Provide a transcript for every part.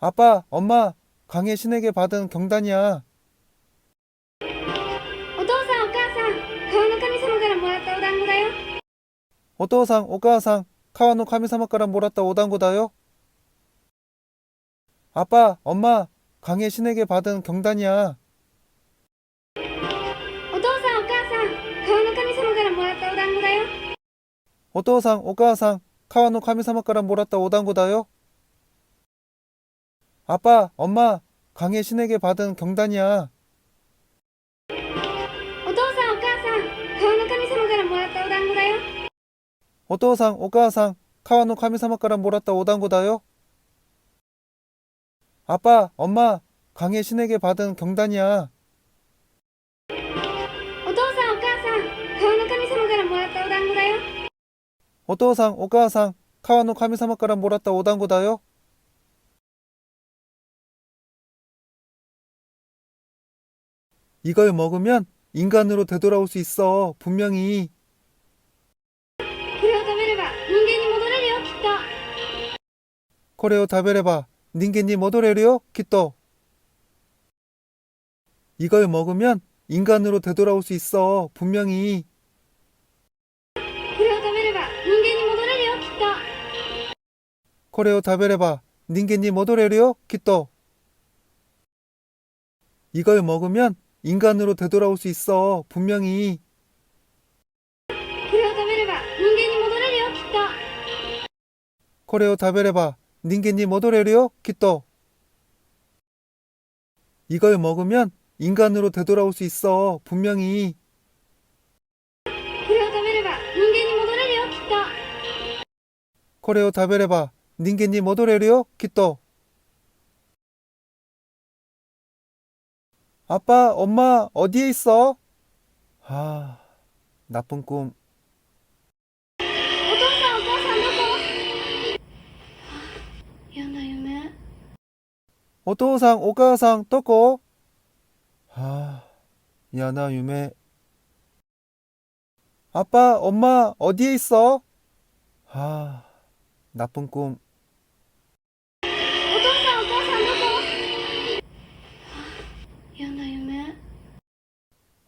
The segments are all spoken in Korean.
아빠, 엄마, 강의 신에게 받은 경단이야. お父さんお母さん川の神様からもらったお団子だよ 오토상, 오가상, 카와노 카미사마から 몰았다 오단고다요. 아빠, 엄마, 강의 신에게 받은 경단이야. お父さんお母さん川の神様からもらったお団子だよ 오토상, 오가상, 카와노 카미사마から 몰았다 오단고다요. 아빠, 엄마, 강의 신에게 받은 경단이야. お父さんお母さん川の神様からもらったお団子だよ 오토상, 오가상, 카와노 카미사마から 몰았다 오단고다요. 아빠, 엄마, 강의 신에게 받은 경단이야. お父さんお母さん川の神様からもらったお団子だよ 오토상, 오가상, 카와노 카미사마から 몰았다 오단고다요. 이걸 먹으면 인간으로 되돌아올 수 있어. 분명히. これを食べれば人間に戻れるよきっと 코레오 다베레바 닌겐니 모도레리오 키토. 이걸 먹으면 인간으로 되돌아올 수 있어. 분명히. これを食べれば人間に戻れるよきっと 코레오 다베레바 닌겐니 모도레리오 키토. 이걸 먹으면 인간으로 되돌아올 수 있어. 분명히. これを食べれば人間に戻れるよきっと 코레오 다베레바 닌겐니 모도레리오 키토. 이걸 먹으면 인간으로 되돌아올 수 있어. 분명히. これを食べれば人間に戻れるよきっと 코레오 다베레바 닌겐니 모도레리오 키토. 아빠, 엄마, 어디에 있어? 아, 나쁜 꿈. 오토상, 오가상, 또고. 아, 야나 유메. 아빠, 엄마, 어디에 있어? 아, 나쁜 꿈.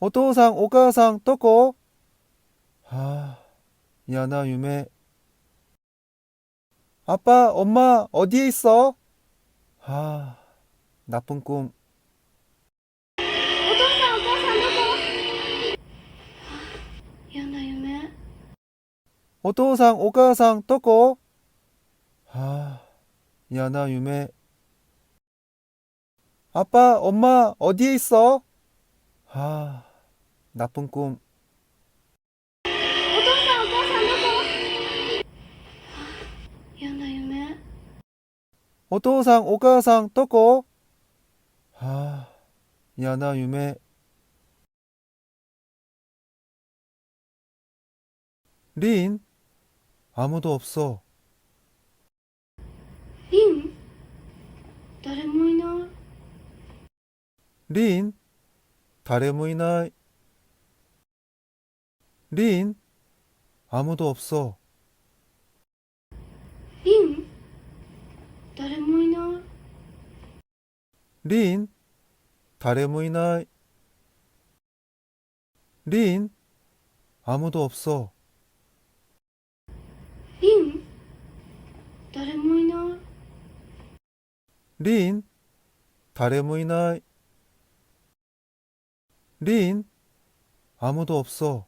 오토상, 오가상, 또고. 아, 야나 유메. 아빠, 엄마, 어디에 있어? 아, 나쁜 꿈. お父さんお母さんどこ嫌な夢 오토상, 오가상, 또고. 아, 야나 유메. 아빠, 엄마, 어디에 있어? 아, 나쁜 꿈. 오토상 오카상 또고 아, 야나 유메. 린, 아무도 없어. 린, 다레모이나. 린, 다레모이나. 린? 아무도 없어. 린? 다레모이나? 린? 다레모이나? 린? 아무도 없어. 린? 다레모이나? 린? 다레모이나? 린? 아무도 없어.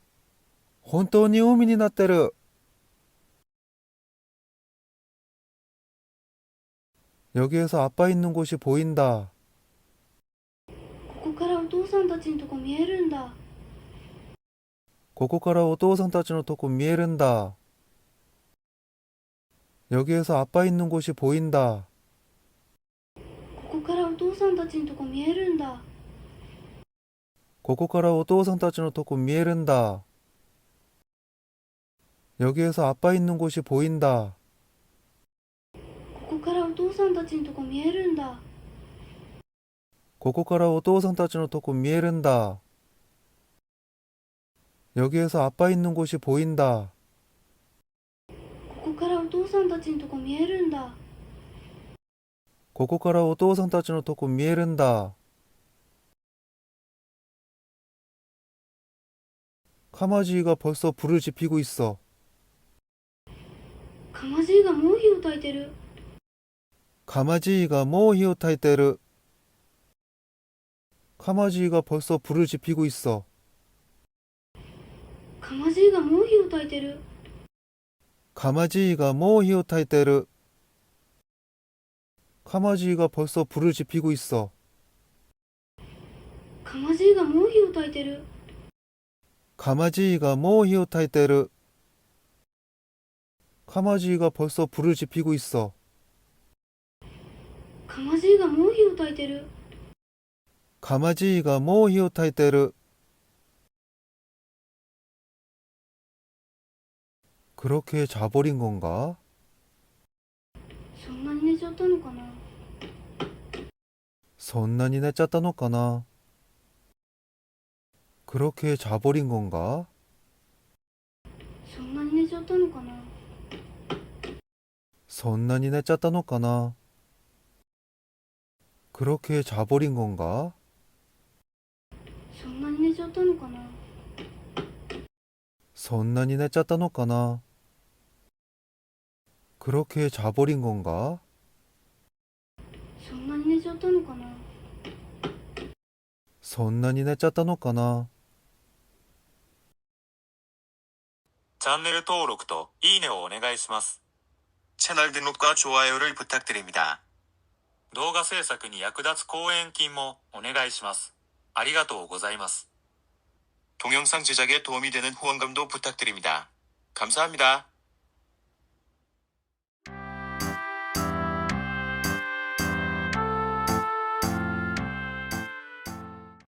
本当に海になってる。여기에서 아빠 있는 곳이 보인다. ここからお父さんたちのとこ見えるんだここからお父さんたちのとこ見えるんだ. 여기에서 아빠 있는 곳이 보인다. ここからお父さんたちのとこ見えるんだここからお父さんたちのとこ見えるんだ. 여기에서 아빠 있는 곳이 보인다. ここからお父さんたちのとこ見えるんだここからお父さんたちのとこ見えるんだ. 여기에서 아빠 있는 곳이 보인다. ここからお父さんたちのとこ見えるんだここからお父さんたちのとこ見えるんだ. 카마지가 벌써 불을 지피고 있어. かまじいがもう火を焚いてる 가마지이가 뭐 히오 타이테르. 카마지이가 벌써 불을 지피고 있어. かまじいがもう火を焚いてる 가마지이가 뭐 히오 타이테르. 카마지이가 벌써 불을 지피고 있어. かまじいがもう火を焚いてる 가마지이가 뭐 히오 타이테르. 카마지이가 벌써 불을 지피고 있어. かまじいがもう火を焚いてる 가마지이가 뭐 히오 타이테르. 그렇게 자버린 건가? そんなに寝ちゃったのかな 선난이 내짰다のかな 그렇게 자버린 건가? そんなに寝ちゃったのかな 선난이 내짰다のかな 그렇게 자버린 건가? そんなに寝ちゃったのかな 선난이 내짰다のかな 그렇게 자버린 건가? そんなに寝ちゃったのかな 선난이 내짰다のかなチャンネル登録といいねをお願いします。 채널 등록과 좋아요를 부탁드립니다. 動画制作に役立つ講演金もお願いします。ありがとうございます。 동영상 제작에 도움이 되는 후원금도 부탁드립니다. 감사합니다.